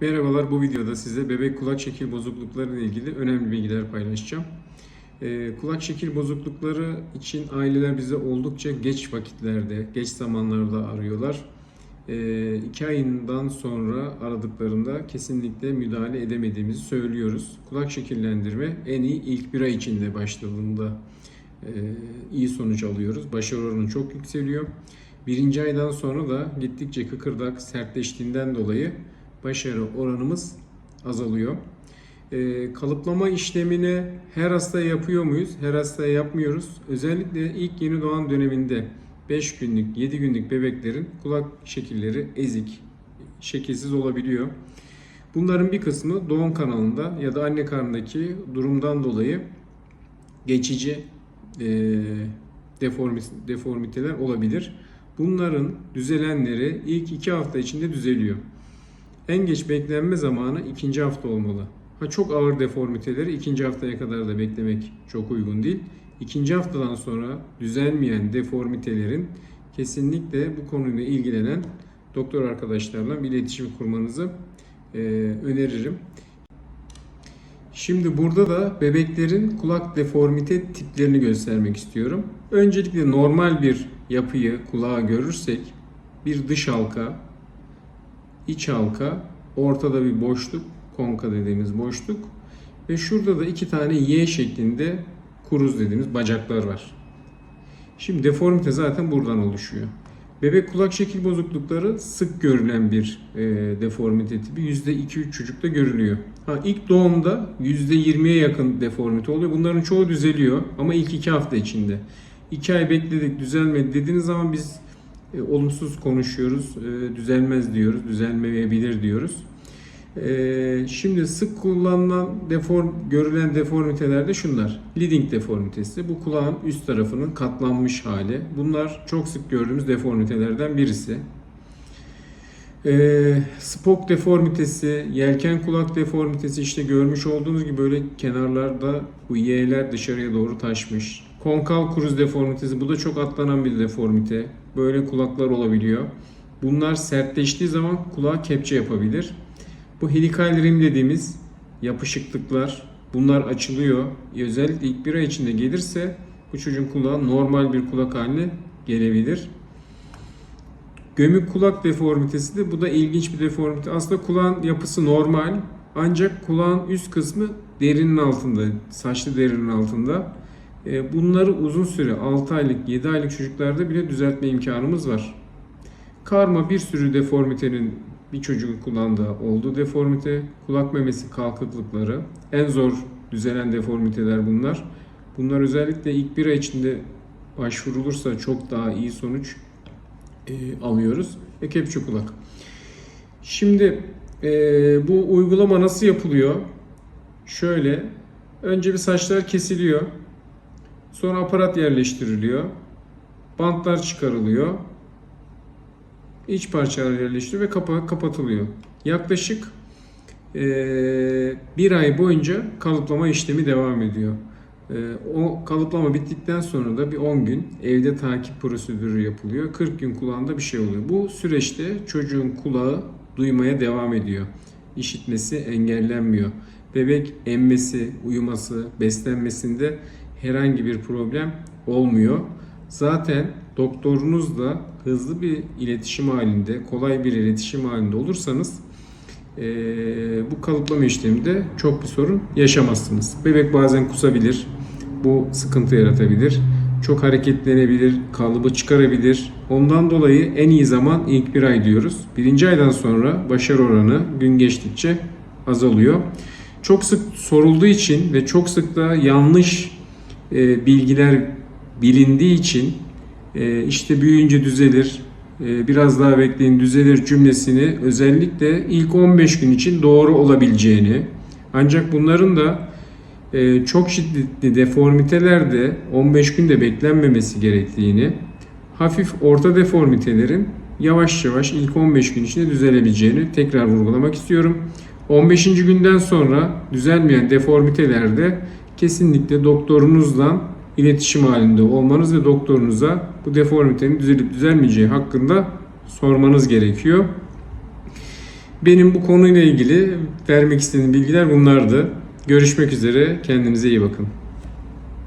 Merhabalar, bu videoda size bebek kulak şekil bozuklukları ile ilgili önemli bilgiler paylaşacağım. Ee, kulak şekil bozuklukları için aileler bize oldukça geç vakitlerde, geç zamanlarda arıyorlar. Ee, iki ayından sonra aradıklarında kesinlikle müdahale edemediğimizi söylüyoruz. Kulak şekillendirme en iyi ilk bir ay içinde başladığında e, iyi sonuç alıyoruz. Başarı oranı çok yükseliyor. Birinci aydan sonra da gittikçe kıkırdak sertleştiğinden dolayı başarı oranımız azalıyor. Ee, kalıplama işlemini her hasta yapıyor muyuz? Her hastaya yapmıyoruz. Özellikle ilk yeni doğan döneminde 5 günlük, 7 günlük bebeklerin kulak şekilleri ezik, şekilsiz olabiliyor. Bunların bir kısmı doğum kanalında ya da anne karnındaki durumdan dolayı geçici e, deformi- deformiteler olabilir. Bunların düzelenleri ilk 2 hafta içinde düzeliyor. En geç beklenme zamanı ikinci hafta olmalı. Ha çok ağır deformiteleri ikinci haftaya kadar da beklemek çok uygun değil. İkinci haftadan sonra düzelmeyen deformitelerin kesinlikle bu konuyla ilgilenen doktor arkadaşlarla bir iletişim kurmanızı e, öneririm. Şimdi burada da bebeklerin kulak deformite tiplerini göstermek istiyorum. Öncelikle normal bir yapıyı kulağa görürsek bir dış halka, iç halka, ortada bir boşluk, konka dediğimiz boşluk ve şurada da iki tane Y şeklinde kuruz dediğimiz bacaklar var. Şimdi deformite zaten buradan oluşuyor. Bebek kulak şekil bozuklukları sık görülen bir e, deformite tipi. %2-3 çocukta görülüyor. Ha, ilk doğumda %20'ye yakın deformite oluyor. Bunların çoğu düzeliyor ama ilk 2 hafta içinde. 2 ay bekledik düzelmedi dediğiniz zaman biz e, olumsuz konuşuyoruz, e, düzelmez diyoruz, düzelmeyebilir diyoruz. E, şimdi sık kullanılan deform, görülen deformiteler de şunlar. Leading deformitesi, bu kulağın üst tarafının katlanmış hali. Bunlar çok sık gördüğümüz deformitelerden birisi. E, spok deformitesi, yelken kulak deformitesi işte görmüş olduğunuz gibi böyle kenarlarda bu Y'ler dışarıya doğru taşmış. Konkal kruz deformitesi bu da çok atlanan bir deformite. Böyle kulaklar olabiliyor. Bunlar sertleştiği zaman kulağa kepçe yapabilir. Bu helikal rim dediğimiz yapışıklıklar bunlar açılıyor. Özellikle ilk bir ay içinde gelirse bu çocuğun kulağı normal bir kulak haline gelebilir. Gömük kulak deformitesi de bu da ilginç bir deformite. Aslında kulağın yapısı normal ancak kulağın üst kısmı derinin altında, saçlı derinin altında. E, Bunları uzun süre 6 aylık, 7 aylık çocuklarda bile düzeltme imkanımız var. Karma bir sürü deformitenin bir çocuğun kulağında olduğu deformite, kulak memesi kalkıklıkları, en zor düzelen deformiteler bunlar. Bunlar özellikle ilk bir ay içinde başvurulursa çok daha iyi sonuç e, alıyoruz. Ve kepçe kulak. Şimdi e, bu uygulama nasıl yapılıyor? Şöyle, önce bir saçlar kesiliyor. Sonra aparat yerleştiriliyor. Bantlar çıkarılıyor. İç parçalar yerleştiriliyor ve kapağı kapatılıyor. Yaklaşık eee, bir ay boyunca kalıplama işlemi devam ediyor. Eee, o kalıplama bittikten sonra da bir 10 gün evde takip prosedürü yapılıyor. 40 gün kulağında bir şey oluyor. Bu süreçte çocuğun kulağı duymaya devam ediyor. İşitmesi engellenmiyor. Bebek emmesi, uyuması, beslenmesinde herhangi bir problem olmuyor. Zaten doktorunuzla hızlı bir iletişim halinde, kolay bir iletişim halinde olursanız eee, bu kalıplama işleminde çok bir sorun yaşamazsınız. Bebek bazen kusabilir, bu sıkıntı yaratabilir. Çok hareketlenebilir, kalıbı çıkarabilir. Ondan dolayı en iyi zaman ilk bir ay diyoruz. Birinci aydan sonra başarı oranı gün geçtikçe azalıyor. Çok sık sorulduğu için ve çok sık da yanlış e, bilgiler bilindiği için e, işte büyüyünce düzelir, e, biraz daha bekleyin düzelir cümlesini özellikle ilk 15 gün için doğru olabileceğini ancak bunların da e, çok şiddetli deformitelerde 15 günde beklenmemesi gerektiğini, hafif orta deformitelerin yavaş yavaş ilk 15 gün içinde düzelebileceğini tekrar vurgulamak istiyorum. 15. günden sonra düzelmeyen deformitelerde kesinlikle doktorunuzla iletişim halinde olmanız ve doktorunuza bu deformitenin düzelip düzelmeyeceği hakkında sormanız gerekiyor. Benim bu konuyla ilgili vermek istediğim bilgiler bunlardı. Görüşmek üzere. Kendinize iyi bakın.